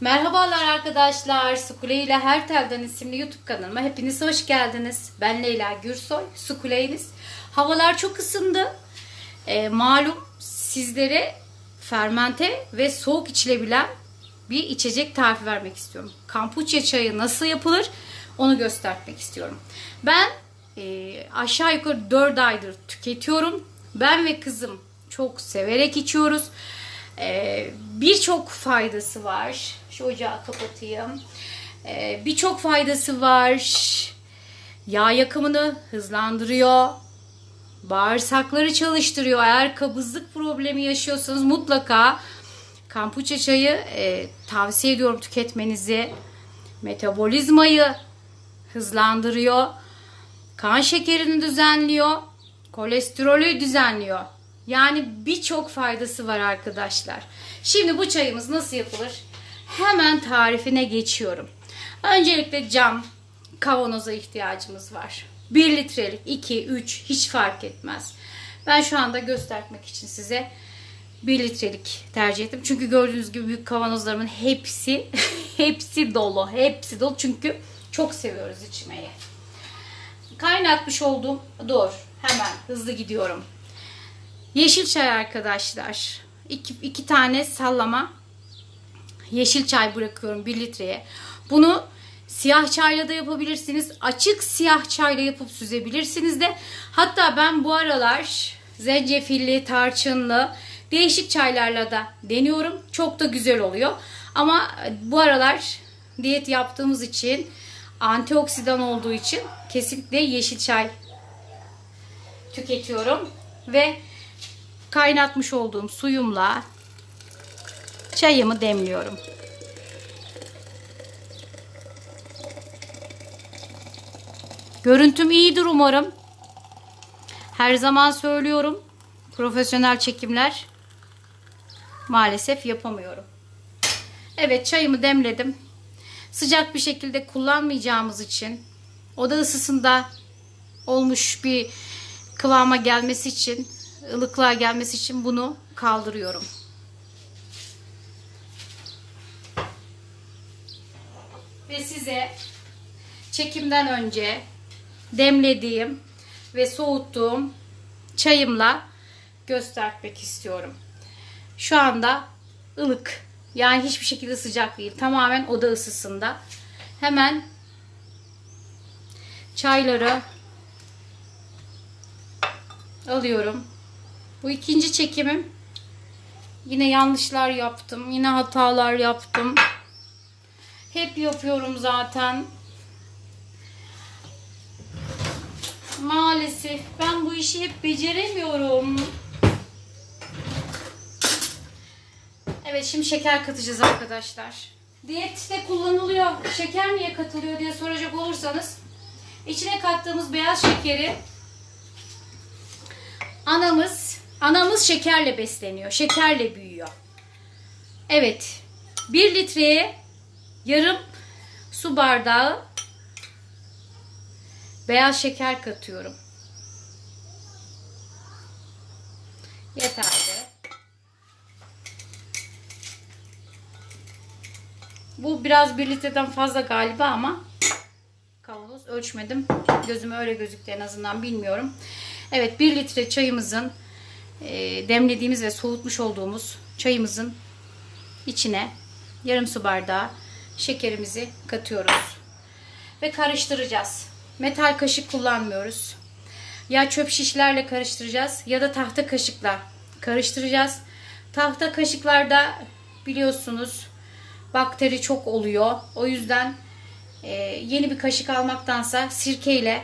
Merhabalar arkadaşlar. Sukule ile Her Telden isimli YouTube kanalıma hepiniz hoş geldiniz. Ben Leyla Gürsoy, Sukuleyiniz. Havalar çok ısındı. Ee, malum sizlere fermente ve soğuk içilebilen bir içecek tarifi vermek istiyorum. Kampuçya çayı nasıl yapılır onu göstermek istiyorum. Ben e, aşağı yukarı 4 aydır tüketiyorum. Ben ve kızım çok severek içiyoruz. Ee, Birçok faydası var. Şu ocağı kapatayım. Ee, Birçok faydası var. Yağ yakımını hızlandırıyor. Bağırsakları çalıştırıyor. Eğer kabızlık problemi yaşıyorsanız mutlaka kampuçya çayı e, tavsiye ediyorum tüketmenizi. Metabolizmayı hızlandırıyor. Kan şekerini düzenliyor. Kolesterolü düzenliyor. Yani birçok faydası var arkadaşlar. Şimdi bu çayımız nasıl yapılır? Hemen tarifine geçiyorum. Öncelikle cam kavanoza ihtiyacımız var. 1 litrelik, 2, 3 hiç fark etmez. Ben şu anda göstermek için size 1 litrelik tercih ettim. Çünkü gördüğünüz gibi büyük kavanozlarımın hepsi hepsi dolu. Hepsi dolu çünkü çok seviyoruz içmeyi. Kaynatmış olduğum dur hemen hızlı gidiyorum. Yeşil çay arkadaşlar. İki, iki tane sallama yeşil çay bırakıyorum 1 litreye. Bunu siyah çayla da yapabilirsiniz. Açık siyah çayla yapıp süzebilirsiniz de. Hatta ben bu aralar zencefilli, tarçınlı değişik çaylarla da deniyorum. Çok da güzel oluyor. Ama bu aralar diyet yaptığımız için antioksidan olduğu için kesinlikle yeşil çay tüketiyorum ve kaynatmış olduğum suyumla çayımı demliyorum. Görüntüm iyidir umarım. Her zaman söylüyorum. Profesyonel çekimler maalesef yapamıyorum. Evet çayımı demledim. Sıcak bir şekilde kullanmayacağımız için oda ısısında olmuş bir kıvama gelmesi için ılıklığa gelmesi için bunu kaldırıyorum. Ve size çekimden önce demlediğim ve soğuttuğum çayımla göstermek istiyorum. Şu anda ılık. Yani hiçbir şekilde sıcak değil. Tamamen oda ısısında. Hemen çayları alıyorum. Bu ikinci çekimim. Yine yanlışlar yaptım. Yine hatalar yaptım. Hep yapıyorum zaten. Maalesef ben bu işi hep beceremiyorum. Evet şimdi şeker katacağız arkadaşlar. Diyette kullanılıyor. Şeker niye katılıyor diye soracak olursanız içine kattığımız beyaz şekeri anamız anamız şekerle besleniyor. Şekerle büyüyor. Evet. 1 litreye yarım su bardağı beyaz şeker katıyorum. Yeterli. Bu biraz 1 litreden fazla galiba ama kavanoz ölçmedim. Gözüme öyle gözüktü en azından bilmiyorum. Evet 1 litre çayımızın demlediğimiz ve soğutmuş olduğumuz çayımızın içine yarım su bardağı şekerimizi katıyoruz. Ve karıştıracağız. Metal kaşık kullanmıyoruz. Ya çöp şişlerle karıştıracağız ya da tahta kaşıkla karıştıracağız. Tahta kaşıklarda biliyorsunuz bakteri çok oluyor. O yüzden e, yeni bir kaşık almaktansa sirkeyle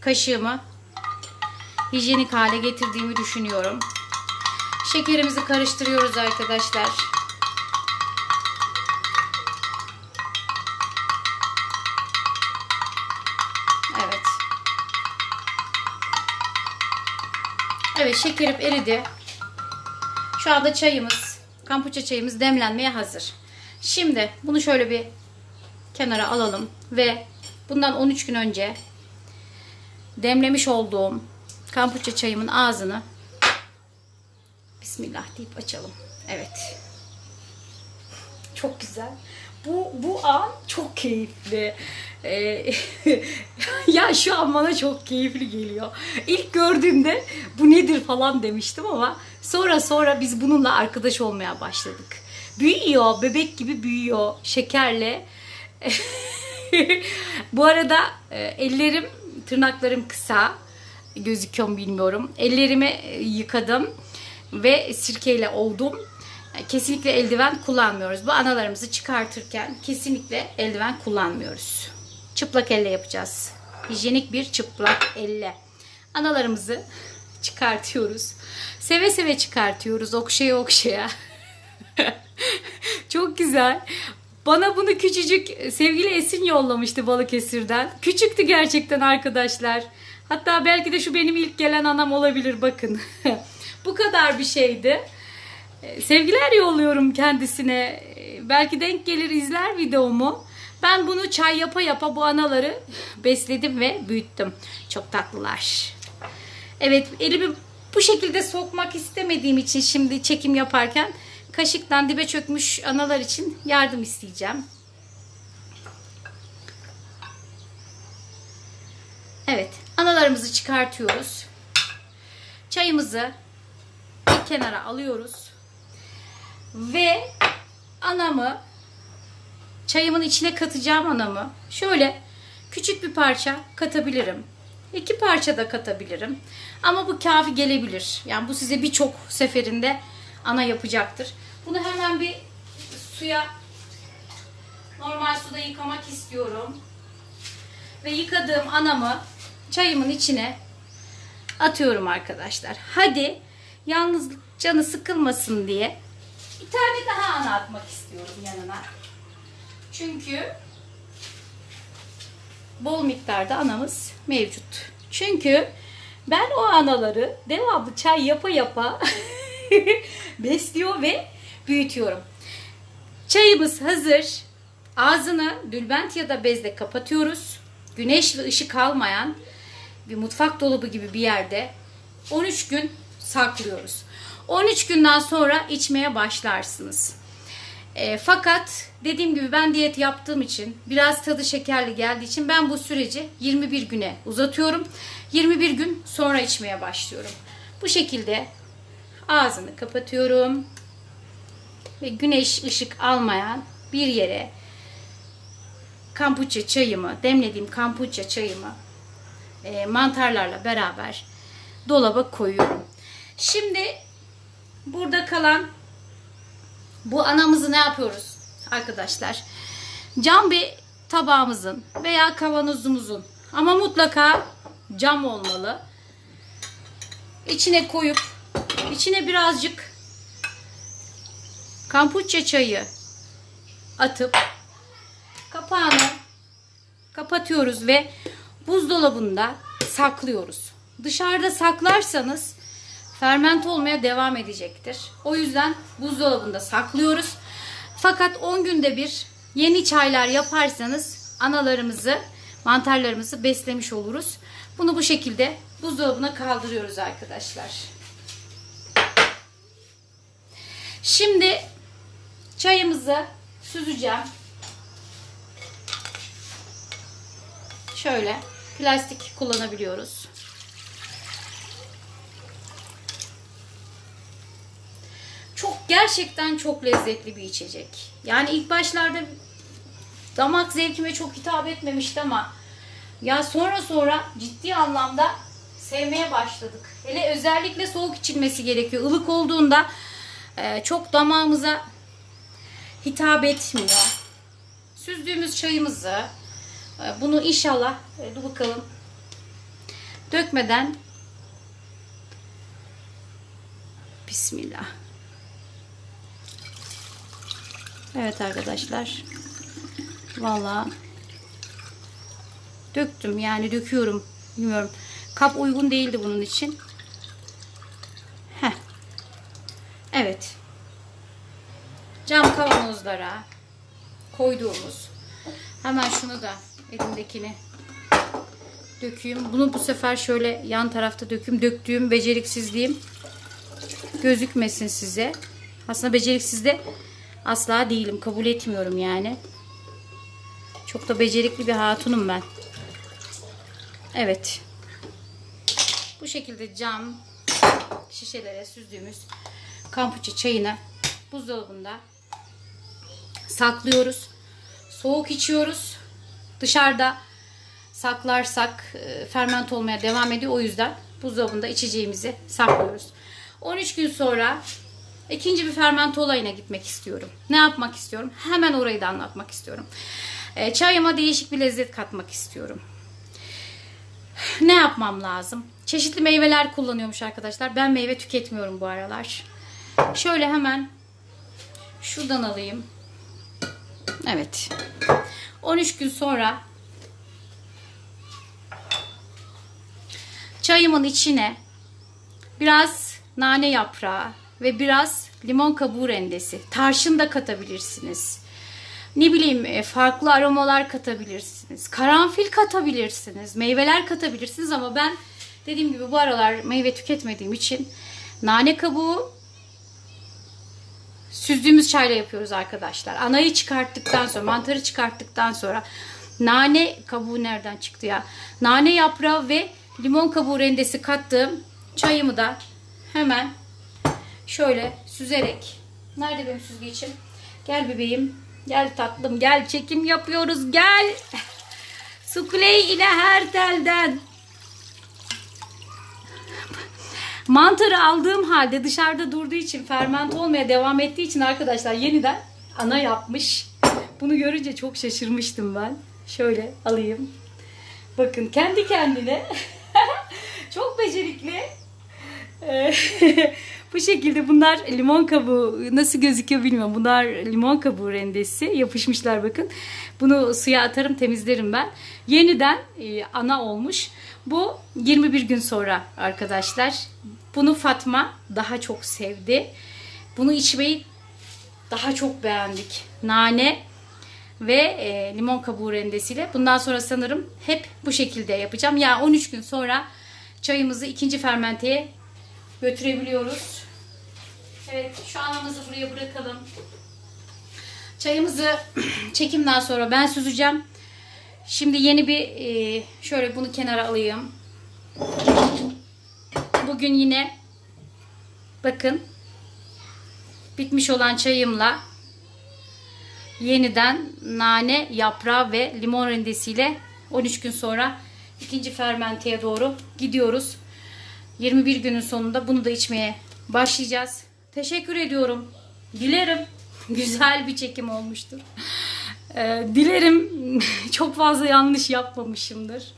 kaşığımı hijyenik hale getirdiğimi düşünüyorum. Şekerimizi karıştırıyoruz arkadaşlar. Evet. Evet şekerim eridi. Şu anda çayımız, kampuça çayımız demlenmeye hazır. Şimdi bunu şöyle bir kenara alalım ve bundan 13 gün önce demlemiş olduğum kampuça çayımın ağzını Bismillah deyip açalım. Evet. çok güzel. Bu, bu an çok keyifli. Ee, ya şu an bana çok keyifli geliyor. İlk gördüğümde bu nedir falan demiştim ama sonra sonra biz bununla arkadaş olmaya başladık. Büyüyor, bebek gibi büyüyor şekerle. bu arada e, ellerim, tırnaklarım kısa. Gözüküyor mu bilmiyorum. Ellerimi e, yıkadım ve sirkeyle oldum. Kesinlikle eldiven kullanmıyoruz. Bu analarımızı çıkartırken kesinlikle eldiven kullanmıyoruz. Çıplak elle yapacağız. Hijyenik bir çıplak elle. Analarımızı çıkartıyoruz. Seve seve çıkartıyoruz. Okşaya okşaya. Çok güzel. Bana bunu küçücük sevgili Esin yollamıştı Balıkesir'den. Küçüktü gerçekten arkadaşlar. Hatta belki de şu benim ilk gelen anam olabilir bakın. Bu kadar bir şeydi. Ee, Sevgiler yolluyorum kendisine. Ee, Belki denk gelir izler videomu. Ben bunu çay yapa yapa bu anaları besledim ve büyüttüm. Çok tatlılar. Evet elimi bu şekilde sokmak istemediğim için şimdi çekim yaparken kaşıktan dibe çökmüş analar için yardım isteyeceğim. Evet analarımızı çıkartıyoruz. Çayımızı bir kenara alıyoruz. Ve anamı çayımın içine katacağım anamı şöyle küçük bir parça katabilirim. İki parça da katabilirim. Ama bu kafi gelebilir. Yani bu size birçok seferinde ana yapacaktır. Bunu hemen bir suya normal suda yıkamak istiyorum. Ve yıkadığım anamı çayımın içine atıyorum arkadaşlar. Hadi yalnız canı sıkılmasın diye bir tane daha ana atmak istiyorum yanına. Çünkü bol miktarda anamız mevcut. Çünkü ben o anaları devamlı çay yapa yapa besliyor ve büyütüyorum. Çayımız hazır. Ağzını dülbent ya da bezle kapatıyoruz. Güneş ve ışık almayan bir mutfak dolabı gibi bir yerde 13 gün saklıyoruz. 13 günden sonra içmeye başlarsınız. E, fakat dediğim gibi ben diyet yaptığım için biraz tadı şekerli geldiği için ben bu süreci 21 güne uzatıyorum. 21 gün sonra içmeye başlıyorum. Bu şekilde ağzını kapatıyorum ve güneş ışık almayan bir yere kampuça çayımı, demlediğim kampuça çayımı e, mantarlarla beraber dolaba koyuyorum. Şimdi burada kalan bu anamızı ne yapıyoruz arkadaşlar? Cam bir tabağımızın veya kavanozumuzun ama mutlaka cam olmalı. İçine koyup içine birazcık kampuçya çayı atıp kapağını kapatıyoruz ve buzdolabında saklıyoruz. Dışarıda saklarsanız ferment olmaya devam edecektir. O yüzden buzdolabında saklıyoruz. Fakat 10 günde bir yeni çaylar yaparsanız analarımızı, mantarlarımızı beslemiş oluruz. Bunu bu şekilde buzdolabına kaldırıyoruz arkadaşlar. Şimdi çayımızı süzeceğim. Şöyle plastik kullanabiliyoruz. Çok gerçekten çok lezzetli bir içecek. Yani ilk başlarda damak zevkime çok hitap etmemişti ama ya sonra sonra ciddi anlamda sevmeye başladık. Hele özellikle soğuk içilmesi gerekiyor. Ilık olduğunda e, çok damağımıza hitap etmiyor. Süzdüğümüz çayımızı bunu inşallah e, dur bakalım dökmeden Bismillah. Evet arkadaşlar. Vallahi döktüm yani döküyorum. Bilmiyorum. Kap uygun değildi bunun için. Heh. Evet. Cam kavanozlara koyduğumuz hemen şunu da elimdekini dökeyim. Bunu bu sefer şöyle yan tarafta döküm. Döktüğüm beceriksizliğim gözükmesin size. Aslında beceriksiz de asla değilim. Kabul etmiyorum yani. Çok da becerikli bir hatunum ben. Evet. Bu şekilde cam şişelere süzdüğümüz kampuçe çayını buzdolabında saklıyoruz. Soğuk içiyoruz. Dışarıda saklarsak e, ferment olmaya devam ediyor. O yüzden buzdolabında içeceğimizi saklıyoruz. 13 gün sonra ikinci bir ferment olayına gitmek istiyorum. Ne yapmak istiyorum? Hemen orayı da anlatmak istiyorum. E, çayıma değişik bir lezzet katmak istiyorum. Ne yapmam lazım? Çeşitli meyveler kullanıyormuş arkadaşlar. Ben meyve tüketmiyorum bu aralar. Şöyle hemen şuradan alayım. Evet. 13 gün sonra çayımın içine biraz nane yaprağı ve biraz limon kabuğu rendesi. Tarçın da katabilirsiniz. Ne bileyim e, farklı aromalar katabilirsiniz. Karanfil katabilirsiniz. Meyveler katabilirsiniz ama ben dediğim gibi bu aralar meyve tüketmediğim için nane kabuğu süzdüğümüz çayla yapıyoruz arkadaşlar. Anayı çıkarttıktan sonra, mantarı çıkarttıktan sonra nane kabuğu nereden çıktı ya? Nane yaprağı ve limon kabuğu rendesi kattığım çayımı da hemen şöyle süzerek nerede benim süzgecim? Gel bebeğim. Gel tatlım gel çekim yapıyoruz gel. Sukuley ile her telden. Mantarı aldığım halde dışarıda durduğu için ferment olmaya devam ettiği için arkadaşlar yeniden ana yapmış. Bunu görünce çok şaşırmıştım ben. Şöyle alayım. Bakın kendi kendine çok becerikli. Bu şekilde bunlar limon kabuğu nasıl gözüküyor bilmiyorum. Bunlar limon kabuğu rendesi yapışmışlar bakın. Bunu suya atarım temizlerim ben. Yeniden e, ana olmuş. Bu 21 gün sonra arkadaşlar. Bunu Fatma daha çok sevdi. Bunu içmeyi daha çok beğendik. Nane ve e, limon kabuğu rendesiyle. Bundan sonra sanırım hep bu şekilde yapacağım. Ya yani 13 gün sonra çayımızı ikinci fermenteye götürebiliyoruz. Evet şu anamızı buraya bırakalım. Çayımızı çekimden sonra ben süzeceğim. Şimdi yeni bir e, şöyle bunu kenara alayım. Bugün yine bakın bitmiş olan çayımla yeniden nane, yaprağı ve limon rendesiyle 13 gün sonra ikinci fermenteye doğru gidiyoruz. 21 günün sonunda bunu da içmeye başlayacağız. Teşekkür ediyorum. Dilerim güzel bir çekim olmuştur. Ee, dilerim çok fazla yanlış yapmamışımdır.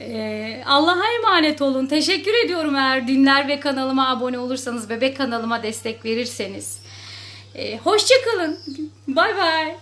Ee, Allah'a emanet olun. Teşekkür ediyorum eğer dinler ve kanalıma abone olursanız, bebek kanalıma destek verirseniz. Ee, Hoşçakalın. Bay bay.